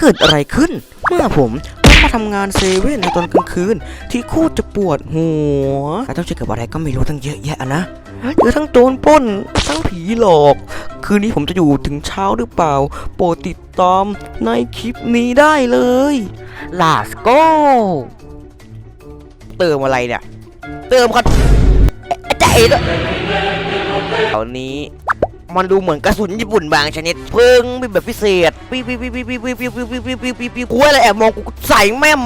เกิดอะไรขึ้น เมื่อผมต้องมาทำงานเซเว่นในตอนกลางคืน ที่โคตรจะปวดหัวแต่ต้องเจอกับอะไรก็ไม่รู้ตั้งเยอะแยะนะเจอทั้งโจรปล้น ทั้งผีหลอก คืนนี้ผมจะอยู่ถึงเช้าหรือเปล่า โปรดติดตามในคลิปนี้ได้เลย Let's go เติมอะไรเนี่ย เติมครับใจด้วยแถวนี้ มันดูเหมือนกระสุนญี่ปุ่นบางชนิดเพิ่งเป็นแบบพิเศษปีปีปีปีปีปีปีปีปีปีปีปีปีกูอะไรแอบมองกูใส่แม่ม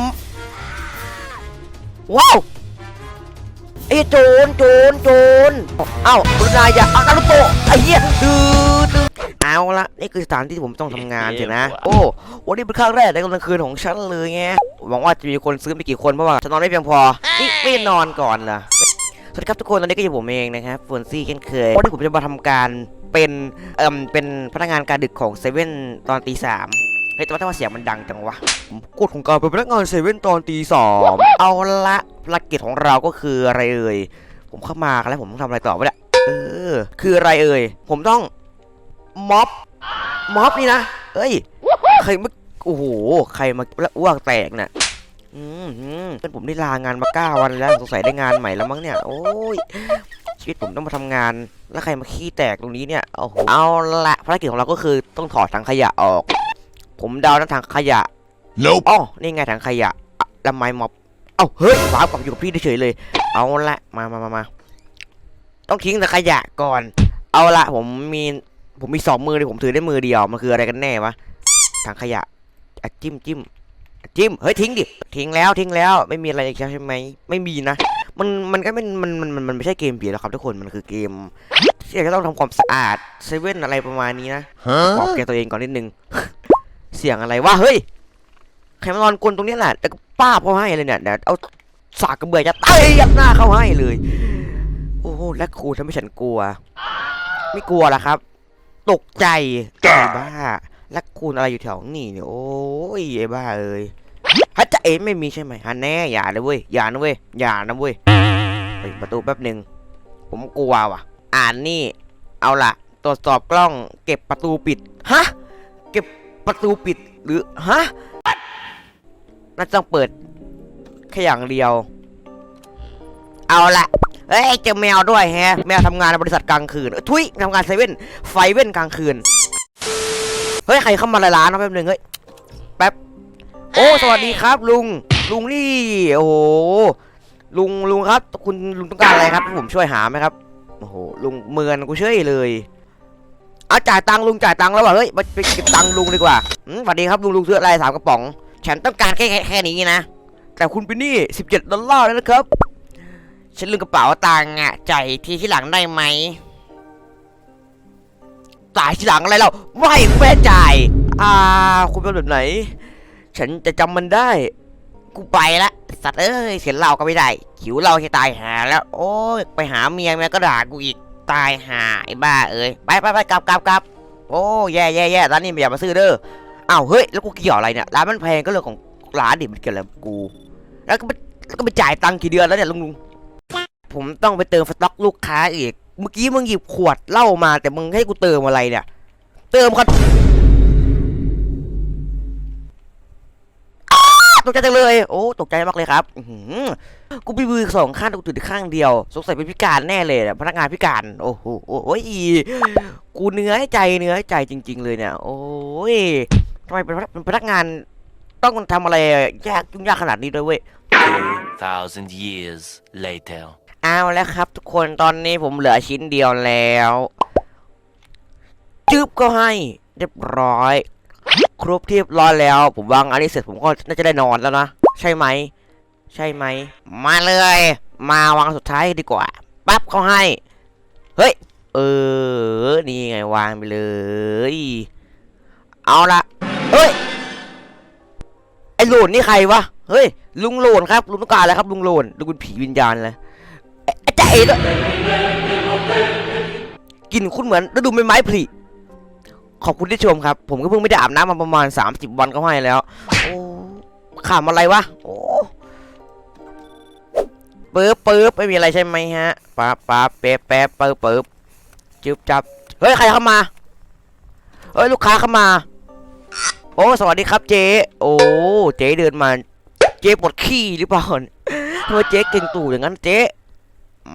ว้าวไอ้โจรโจรโจรเอ้าคุณนายอย่าเอานารุโตะไอ้เหี้ยดื้อเอาละนี่คือสถานที่ผมต้องทำงานสินะ โอ้วันนี้เป็นครั้งแรกในกลางคืนของฉันเลยไงหวังว่าจะมีคนซื้อไม่กี่คนเพราะว่าฉันนอนไม่เพียงพอนี่ไม่นอนก่อนเหรอสวัสดีครับทุกคนตอนนี้ก็อยู่ผมเองนะครับฟอนซี่เช่นเคยวันนี้ผมจะมาทำการ เป็นเอ่มเป็นพนักงานการดึกของเซเว่นตอนตีสามเฮ้ยแต่ว่าถ้าว่าเสียงมันดังจังวะผมกฎของการเป็นพนักงานเซเว่นตอนตีสองเอาละภารกิจของเราก็คืออะไรเอ่ยผมเข้ามาแล้วผมต้องทำอะไรต่อวะเนี่ยเออ คืออะไรเอ่ยผมต้องม็อบม็อบนี่นะเอ้ยใครมาโอ้โหใครมาแล้วอ้วกแตกน่ะอืมอืมเป็นผมได้ลางานมาเก้าวันแล้วสงสัยได้งานใหม่แล้วมั้งเนี่ย โอ้ย ชีวิตผมต้องมาทำงาน แล้วใครมาขี้แตกตรงนี้เนี่ยโอ้โหเอาละภารกิจของเราก็คือต้องถอดถังขยะออก ผมเดานะถังขยะ Nope. อ๋อนี่ไงถังขยะอะแล้วไม้ม็อบเอ้าเฮ้ยว้าวกลับอยู่กับพี่เฉยๆเลย เอาละมามามามาต้องทิ้งถังขยะก่อน เอาละผมมีผมมีสองมือเลยผมถือได้มือเดียวมันคืออะไรกันแน่วะถังขยะอะจิ้มจิ้มจิ้มเฮ้ยทิ้งดิทิ้งแล้วทิ้งแล้วไม่มีอะไรอีกแล้วใช่ไหมไม่มีนะ มันมันก็เป็นมันมันมันมันไม่ใช่เกมผีหรอกครับทุกคนมันคือเกมที่จะต้องทำความสะอาดเซเว่นอะไรประมาณนี้นะบอก Huh? แกตัวเองก่อนนิดนึง เสียงอะไรวะเฮ้ยใครมานอนกลนตรงนี้แหละแต่ก็ป้าบเขาให้เลยเนี่ยเดี๋ยวเอาสากกระเบือจะเตะยัดหน้าเขาให้เลย โอ้โหและครูทำให้ฉันกลัว ไม่กลัวละครับ ตกใจไอ้บ้าและคูณอะไรอยู่แถวนี่เนี่ยโอ้ยไอ้บ้าเอ้ย ฮัจจะเอ๋ไม่มีใช่ไหมฮันแน่อย่าเลยเว้ยอย่านะเว้ยอย่านะเว้ยปิดประตูแป๊บหนึ่งผมกลัวว่ะ อ่านนี่ เอาล่ะ ตรวจสอบกล้อง เก็บประตูปิดฮะเก็บประตูปิดหรือฮะน่าจะต้องเปิดแค่อย่างเดียว เอาละเฮ้ยเจอแมวด้วยแฮะ แมวทำงานในบริษัทกลางคืน ทุยทำงานเซเว่นไฟเว่นกลางคืน เฮ้ย ใครเข้ามาในร้านนะแป๊บหนึงเฮ้ย โอ้สวัสดีครับ ลุงลุงนี่โอ้โหลุงลุงครับ คุณลุงต้องการอะไรครับให้ผมช่วยหาไหมครับโอ้โหลุงเมือนกูเฉยเลยเอาจ่ายตังค์ลุงจ่ายตังค์แล้วว่ะเฮ้ยมาไปเก็บตังค์ลุงดีกว่าอืมสวัสดีครับลุงลุงซื้ออะไรสามกระป๋อง ฉันต้องการแค่แค่แค่นี้นะ แต่คุณเป็นหนี่17ดอลลาร์แล้วนะครับ ฉันลืมกระเป๋าตังค์อะจ่ายทีที่หลังได้ไหมจ่ายทีหลังอะไรเราไม่แม่จ่าย อ่า คุณเป็นแบบไหน ฉันจะจำมันได้ กูไปละสัตว์เอ้ยเสียเหล้าก็ไม่ได้หิวเหล้าให้ตายหาแล้ว โอ้ยไปหาเมียเมียก็ด่ากูอีกตายหาไอ้บ้าเอ้ยไปไปไปกลับกลับกลับโอ้แย่แย่แย่ร้านนี้ไม่อยากมาซื้อเด้ออ้าวเฮ้ยแล้วกูเกี่ยวอะไรเนี่ยร้านมันแพงก็เรื่องของร้านดิมันเกี่ยวอะไรกู แล้วก็ไปแล้วก็ไปจ่ายตังค์กี่เดือนแล้วเนี่ยลุงลุงผมต้องไปเติมสต็อกลูกค้าอีก เมื่อกี้มึงหยิบขวดเหล้ามาแต่มึงให้กูเติมอะไรเนี่ย เติมครั ตกใจจังเลย โอ้ ตกใจมากเลยครับอื้อหือกูมีมือสองข้างแต่กูถือข้างเดียว สงสัยเป็นพิการแน่เลยเนี่ยพนักงานพิการ โอ้โหโอ้ยกูเนื้อใจเนื้อใจจริง ๆ เลยเนี่ย โอ้ยทำไมเป็นพนักเป็นพนักงานต้องทำอะไรยากยุ่งยากขนาดนี้ด้วยเว้ย thousand years later. เอาแล้วครับ ทุกคนตอนนี้ผมเหลือชิ้นเดียวแล้ว จึ๊บก็ให้ เรียบร้อย ครบเรียบร้อยแล้ว ผมวางอันนี้เสร็จผมก็น่าจะได้นอนแล้วนะ ใช่ไหม ใช่ไหม มาเลย มาวางสุดท้ายดีกว่า ปั๊บเขาให้ เฮ้ย เออ นี่ไงวางไปเลย เอาละเฮ้ย ไอ้โหลนนี่ใครวะ เฮ้ย ลุงโหลนครับ ลุงต้องการอะไรครับ ลุงโหลนดูคุณผีวิญญาณเลยไอ้ไอ้ใจเอ๋ด้วยกลินคุณเหมือนฤดูใบไม้ผลิ ขอบคุณที่ชมครับ ผมก็เพิ่งไม่ได้อาบน้ำมาประมาณ 30 วันก็ให้แล้ว โอ้ขำอะไรวะ โอ้ปิ๊บปิ๊บไม่มีอะไรใช่ไหมฮะป๊าบป๊าบเป๊ะแป๊บปิ๊บปิ๊บจึ๊บจับ เฮ้ย ใครเข้ามา เฮ้ย ลูกค้าเข้ามา โอ้ สวัสดีครับเจ๊ โอ้ เจ๊เดินมา เจ๊ปวดขี้หรือเปล่าทำไมเจ๊เก่งตู่อย่างนั้นเจ๊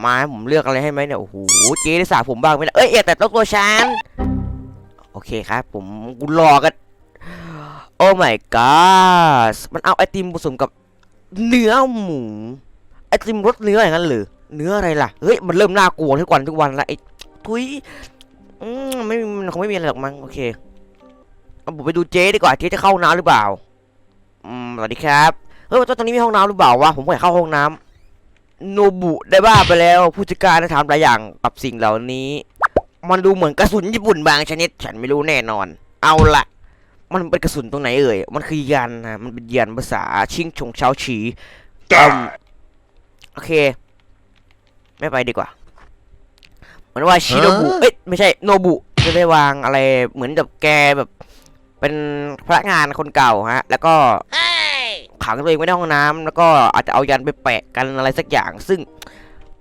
มาผมเลือกอะไรให้ไหมเนี่ย โอ้โห เจ๊ได้สาผมบ้างไหมเนี่ยเอ้ย แต่ต้องตัวฉัน อเคครับ ผมกูรอกัน โอ้ my god มันเอาไอติมผสมกับเนื้อหมู ไอติมรสเนื้ออย่างนั้นหรือ เนื้ออะไรล่ะ เฮ้ย มันเริ่มน่ากลัวทุกวันทุกวันละไอ้ทุยอืมไม่มันคงไม่มีอะไรหรอกมั้งโอเคเอาผมไปดูเจ๊ดีกว่าเจ๊จะเข้าห้องน้ำหรือเปล่า อืมสวัสดีครับ เฮ้ยตรงนี้มีห้องน้ำหรือเปล่าวะ ผมอยากเข้าห้องน้ำโนบุได้บ้าไปแล้ว ผู้จัดการได้ถามหลายอย่างกับสิ่งเหล่านี้ มันดูเหมือนกระสุนญี่ปุ่นบางชนิด ฉันไม่รู้แน่นอน เอาละมันเป็นกระสุนตรงไหนเอ่ย มันคือยันนะ มันเป็นยันภาษาชิงชงเชาฉีอืมโอเค ไม่ไปดีกว่า เหมือนว่าชิโนบุ เอ้ยไม่ใช่โนบุจะได้วางอะไรเหมือนแบบแกแบบ เป็นพนักงานคนเก่าฮะ แล้วก็ขังตัวเองไว้ในห้องน้ำแล้วก็อาจจะเอายันไปแปะกันอะไรสักอย่าง ซึ่ง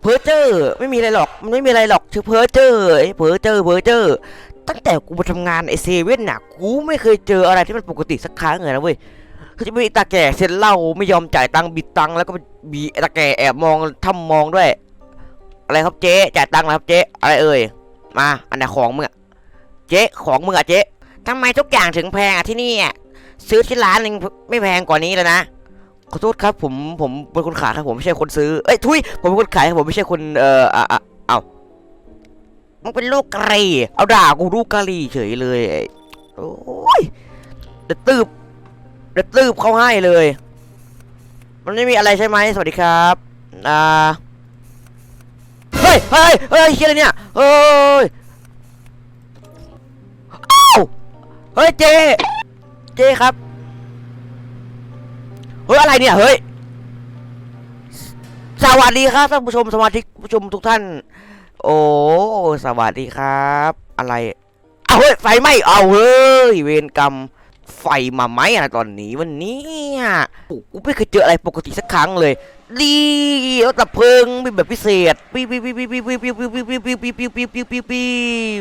เพอเจอร์ไม่มีอะไรหรอกมันไม่มีอะไรหรอกชื่อเพอเจอร์ไอ้เพอเจอร์เพอเจอร์ตั้งแต่กูมาทำงานไอเซเว่นน่ะกูไม่เคยเจออะไรที่มันปกติสักครั้งเลยนะเว้ยคือจะมีตาแก่เซ็นเหล้าไม่ยอมจ่ายตังค์บิดตังค์แล้วก็มีตาแก่แอบมองทำมองด้วย อะไรครับเจ๊จ่ายตังค์แล้วครับเจ๊อะไรเอ่ยมาอันไหนของมึงอะเจ๊ของมึงอะเจ๊ทำไมทุกอย่างถึงแพงอะที่นี่อะซื้อที่ร้านหนึงไม่แพงกว่านี้เลยนะ ขอโทษครับผมผมเป็นคนขายครับผมไม่ใช่คนซื้อเอ้ยทุยผมเป็นคนขายครับผมไม่ใช่คนเอ่ออะอะเอามึงเป็นลูกกะหรี่เอาด่ากูลูกกะหรี่เฉยเลยโอ้ยเดือดตืบเดือดตืบเขาให้เลย มันไม่มีอะไรใช่ไหมสวัสดีครับอ่าเฮ้ยเฮ้ยเฮ้ยเฮียอะไรเนี่ยเฮ้ยอ้าเฮ้ยเจ เจครับ เฮ้ยอะไรเนี่ยเฮ้ยสวัสดีครับท่านผู้ชมสมาชิกผู้ชมทุกท่าน โอ้สวัสดีครับ อะไรเอาเฮ้ยไฟไหมเอาเฮ้ยเวรกรรมไฟมาไหมอะตอนนี้วันนี้อะกูไม่เคยเจออะไรปกติสักครั้งเลยดีรถดับเพลิงมีแบบพิเศษปิ้วปิ้วปิ้วปิ้วปิ้วปิ้วปิ้วปิ้วปิ้วปิ้วปิ้วปิ้วปิ้วปิ้วปิ้วปิ้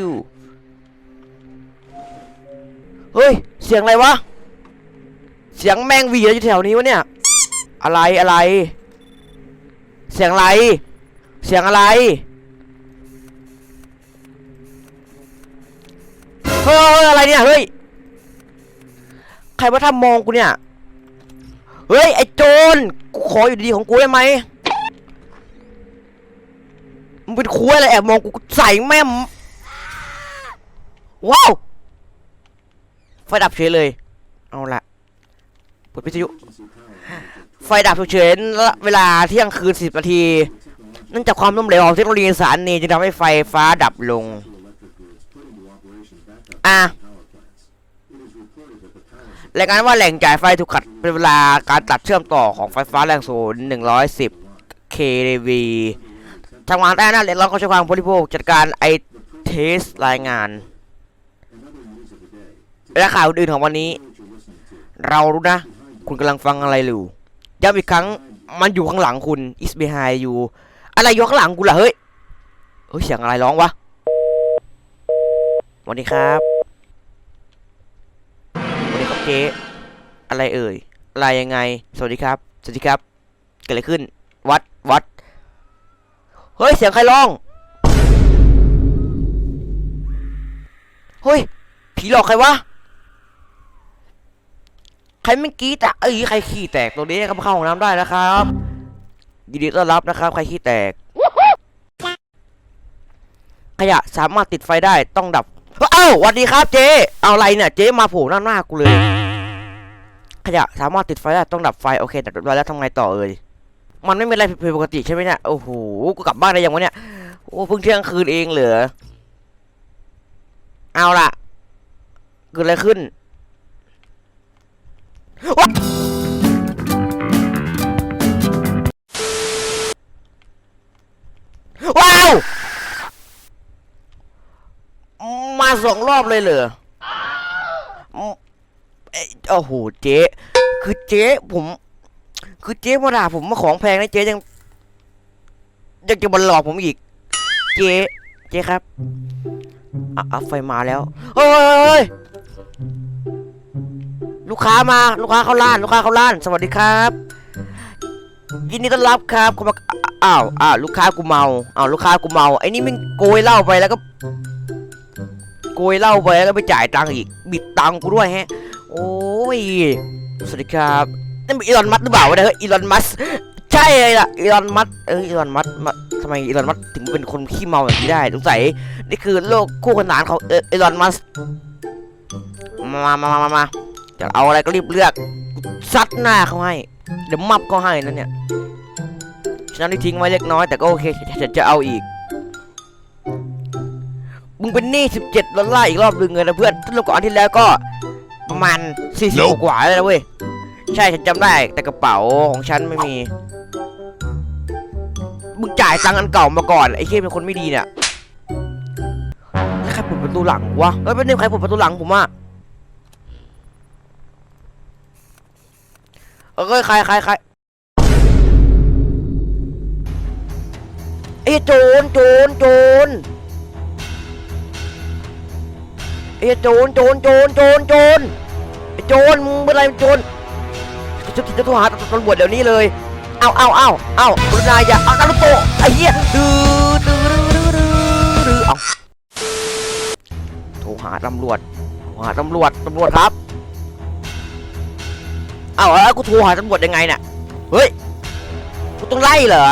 วเฮ้ยเสียงอะไรวะ เสียงแมงวีอะไรอยู่แถวนี้วะเนี่ย อะไรอะไร เสียงอะไร เสียงอะไร เฮ้ยอะไรเนี่ยเฮ้ย ใครมาทำมองกูเนี่ย เฮ้ยไอ้โจรกูขออยู่ดีๆของกูได้ไหมมึงเป็นคุ้ยอะไรแอบมองกูกูใส่แม่มว้าวไฟดับเฉยเลย เอาละ เปิดวิทยุ ไฟดับฉุกเฉินเวลาเที่ยงคืนสิบนาทีเนื่องจากความล้มเหลวของเทคโนโลยีสารนี้จึงทำให้ไฟฟ้าดับลง อะรายงานว่าแหล่งจ่ายไฟถูกขัดเป็นเวลาการตัดเชื่อมต่อของไฟฟ้าแรงสูง110 kV ทางวานได้นะเรียกร้องเขาใช้ความบริโภคจัดการไอเทสรายงาน และข่าวอื่นของวันนี้ เรารู้นะ คุณกำลังฟังอะไรอยู่ย้ำอีกครั้ง มันอยู่ข้างหลังคุณ is behind you อะไรอยู่ข้างหลังกูล่ะเฮ้ย เฮ้ยเสียงอะไรร้องวะสวัสดีครับสวัสดีครับเจ๊อะไรเอ่ย อะไรยังไง สวัสดีครับ สวัสดีครับ เกิดอะไรขึ้น วัด วัด เฮ้ย เสียงใครร้อง เฮ้ย ผีหลอกใครวะ ใครไม่กี้แต่เอ้ยใครขี้แตกตัวนี้ก็เข้าห้องน้ำได้นะครับยินดีต้อนรับนะครับ ใครขี้แตก ขยะสามารถติดไฟได้ต้องดับเอ้าสวัสดีครับเจ๊เอาอะไรเนี่ยเจ๊มาโผล่หน้าหน้ากูเลย ขยะสามารถติดไฟได้ต้องดับไฟโอเคแต่ดับแล้วทำไงต่อเอ่ยมันไม่เป็นอะไรผิดปกติใช่ไหมเนี่ยโอ้โหกูกลับบ้านได้ยังวะเนี่ยโอ้เพิ่งเที่ยงคืนเองเหรอเอาล่ะเกิดอะไรขึ้น ว้าว มาสองรอบเลยเหรอมเอ้ยโอ้โหเจ๊ คือเจ๊ผม คือเจ๊มาด่าผมมาของแพงนะเจ๊ยังยังจะมาหลอกผมอีก เจ๊ เจ๊ครับอะไฟมาแล้ว เฮ้ย ลูกค้ามาลูกค้าเข้าร้านลูกค้าเข้าร้าน สวัสดีครับยินดีต้อนรับครับคุณมาอ้าวอ้าวลูกค้ากูเมาอ้าวลูกค้ากูเมาไอ้นี่มึงโกยเหล้าไปแล้วก็โกยเหล้าไปแล้วก็ไปจ่ายตังค์อีกบิดตังค์กูด้วยแฮะ โอ้ยสวัสดีครับนั่นเป็นอีลอนมัสหรือเปล่าวะเนี่ยเฮ้ยอีลอนมัสใช่เลยล่ะอีลอนมัสเอออีลอนมัสทำไมอีลอนมัสถึงเป็นคนขี้เมาแบบนี้ได้สงสัยนี่คือโลกคู่ขนานของเอออีลอนมัสมามามามามา จะเอาอะไรก็รีบเลือกซัดหน้าเขาให้ เดี๋ยวมับก็ให้นั่นเนี่ยฉะนั้นที่ทิ้งไว้เล็กน้อยแต่ก็โอเคฉันจะเอาอีกมึงเป็นหนี้17ดอลลาร์อีกรอบนึงเลยนะเพื่อนถ้ารวมกับอันที่แล้วก็ประมาณ40กว่าๆเลยนะเว้ยใช่ฉันจำได้แต่กระเป๋าของฉันไม่มีมึงจ่ายตังค์อันเก่ามาก่อนไอ้เค้เป็นคนไม่ดีเนี่ยแล้วใครเปิดประตูหลังวะเฮ้ยเป็นใครเปิดประตูหลังผมอะ เอ้ยใครใครใครไอ้โจรโจรโจรไอ้โจรโจรโจรโจรโจรไอ้โจรมึงเป็นไรโจรจะจะโทรหาตำรวจเดี๋ยวนี้เลยเอาเอาเอาเอาคุณนายอย่าเอานารุโตะไอ้เหี้ยดื้อดื้อดื้อดื้อดื้อเอาโทรหาตำรวจโทรหาตำรวจตำรวจครับ เอาแล้วกูโทรหาตำรวจยังไงเนี่ยเฮ้ยกูต้องไล่เหรอ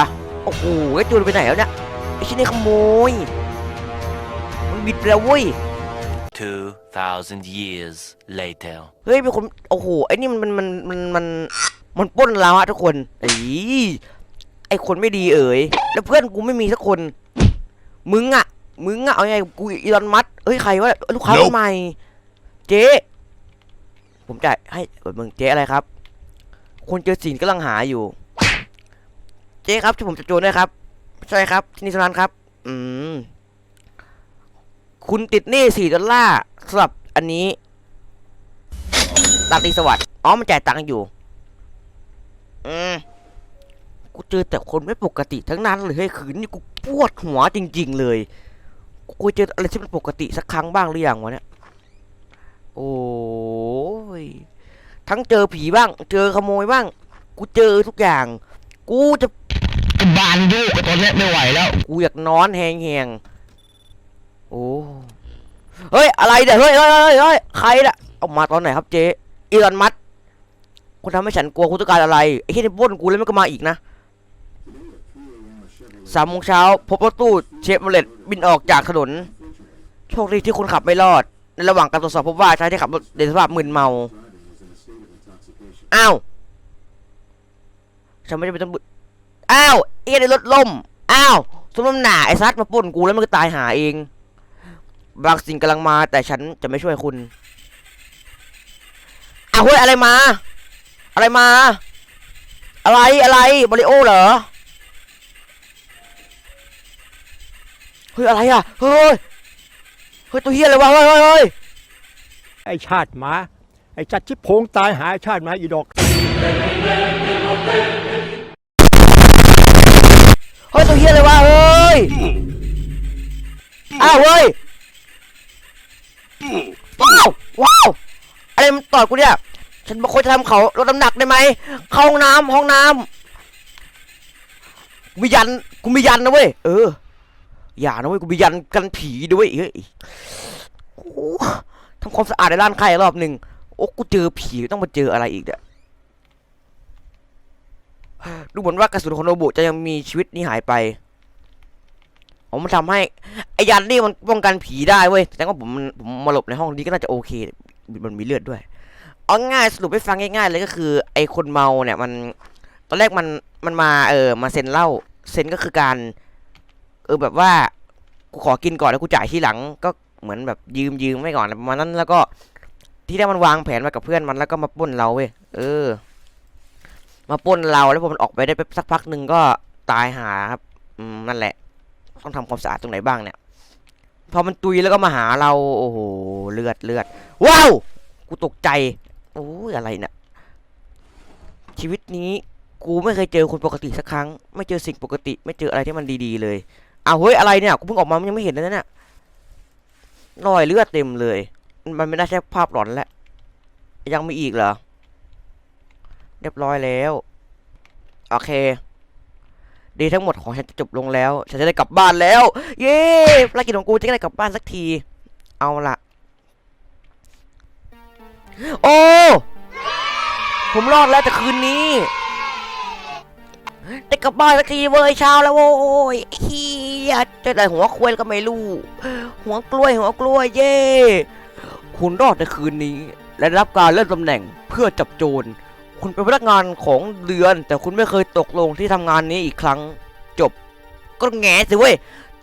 โอ้โหไอ้จูนไปไหนแล้วเนี่ยไอ้ชิ้นนี้ขโมยมันบิดไปแล้วเว้ย 2,000 years later. เฮ้ยเป็นคนโอ้โหไอ้นี่มันมันมันมันมันมันปล้นเราอะทุกคนไอ้ไอ้คนไม่ดีเอ๋ยแล้วเพื่อนกูไม่มีสักคน มึงอะมึงอะเอาไงกูอีลอนมัสก์เฮ้ยใครวะลูกค้าคนใหม่ เจ๊ผมจ่ายให้เออมึงเจ๊อะไรครับ คนเจอสินกำลังหาอยู่ เจ๊ครับที่ผมจะโจรด้วยครับ ใช่ครับที่นี่เท่านั้นครับ อืม คุณติดหนี้สี่ดอลลาร์สำหรับอันนี้ตาตีสวัสดิ์อ๋อมันจ่ายตังค์อยู่ อืม กูเจอแต่คนไม่ปกติทั้งนั้นเลยเฮ้ยคืนนี่กูปวดหัวจริง ๆ เลย กูเจออะไรที่มันปกติสักครั้งบ้างหรือยังวะเนี่ย โอ้ย ทั้งเจอผีบ้าง เจอขโมยบ้าง กูเจอทุกอย่าง กูจะบานยุกตอนนี้ไม่ไหวแล้ว กูอยากนอนแหงๆโอ้เฮ้ยอะไรเนี่ยเฮ้ยเฮ้ยเฮ้ยเฮ้ยใครน่ะเอามาตอนไหนครับเจ๊อีลอนมัสก์คุณทำให้ฉันกลัวคุณต้องการอะไรไอ้ที่ในปล้นกูแล้วมันก็มาอีกนะสามโมงเช้าพบรถตู้เชฟโรเลตบินออกจากถนนโชคดีที่คนขับไม่รอด ในระหว่างการตรวจสอบพบว่าชายที่ขับรถในสภาพมึนเมา อ้าวฉันไม่ได้เป็นตำรวจอ้าวเอ็นในรถล่ม อ้าวสมน้ำหนาไอ้ซัดมาปล้นกูแล้วมันก็ตายหาเองบางสิ่งกำลังมาแต่ฉันจะไม่ช่วยคุณอ้าวเฮ้ยอะไรมา อะไรมา อะไรอะไรมาริโอเหรอเฮ้ยอะไรอะเฮ้ยเฮ้ยตัวเฮียอะไรวะเฮ้ยเฮ้ยเฮ้ยไอชาติหมา ไอ้จัดชิบโพงตายหาไอ้ชาติมาอีดอกเฮ้ยตัวเฮียอะไรวะเฮ้ยอ้าวเฮ้ยว้าวว้าวอะไรมันต่อยกูเนี่ยฉันบอกควรจะทำเขาลดน้ำหนักได้ไหมเข้าห้องน้ำห้องน้ำมียันกูมียันนะเว้ยเอออย่านะเว้ยกูมียันกันผีด้วยเฮ้ยโอ้ทำความสะอาดในร้านใครรอบหนึ่ง โอ้กูเจอผีต้องมาเจออะไรอีกเนี่ยดูเหมือนว่ากระสุนของโนบุจะยังมีชีวิตนี้หายไปผมมันทำให้ไอ้ยันนี่มันป้องกันผีได้เว้ยแต่ว่าผมผมมาหลบในห้องนี้ก็น่าจะโอเค มันมีเลือดด้วยเอาง่ายสรุปให้ฟังง่ายๆเลยก็คือ ไอ้คนเมาเนี่ยมัน ตอนแรกมันมันมาเออมาเซ็นเล้าเซ็นก็คือการ เออแบบว่ากูขอกินก่อนแล้วกูจ่ายทีหลัง ก็เหมือนแบบยืมยืมไว้ก่อนประมาณนั้นแล้วก็ ที่ได้มันวางแผนมากับเพื่อนมันแล้วก็มาป้นเราเว้ยเออ มาป้นเราแล้วพอมันออกไปได้แป๊บสักพักหนึ่งก็ตายหาครับ อืมนั่นแหละ ต้องทำความสะอาดตรงไหนบ้างเนี่ยพอมันตุยแล้วก็มาหาเรา โอ้โหเลือดเลือดว้าวกูตกใจโอ้ยอะไรเนี่ยชีวิตนี้กูไม่เคยเจอคนปกติสักครั้ง ไม่เจอสิ่งปกติ ไม่เจออะไรที่มันดีๆเลยอ้าวเฮ้ยอะไรเนี่ยกูเพิ่งออกมามันยังไม่เห็นเลยนะเนี่ยรอยเลือดเต็มเลย มันไม่ได้ใช่ภาพหลอนแล้ว ยังมีอีกเหรอ เรียบร้อยแล้ว โอเค ดีทั้งหมดของฉันจะจบลงแล้ว ฉันจะได้กลับบ้านแล้ว เย้ภารกิจของกูจะได้กลับบ้านสักที เอาละโอ้ผมรอดแล้วแต่คืนนี้ได้กลับบ้านสักทีเว้ยเช้าแล้วโว้ยเฮียจะได้หัวควยก็ไม่รู้ หัวกล้วยหัวกล้วยเย่ คุณรอดในคืนนี้ และรับการเลื่อนตำแหน่งเพื่อจับโจร คุณเป็นพนักงานของเดือน แต่คุณไม่เคยตกลงที่ทำงานนี้อีกครั้งจบ ก็แง่สิเว้ย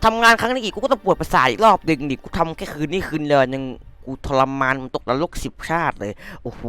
ทำงานครั้งนี้อีกกูก็ต้องปวดประสาทอีกรอบหนึ่งดิกูทำแค่คืนนี้คืนเดียวยังกูทรมานมันตกนรกสิบชาติเลย โอ้โห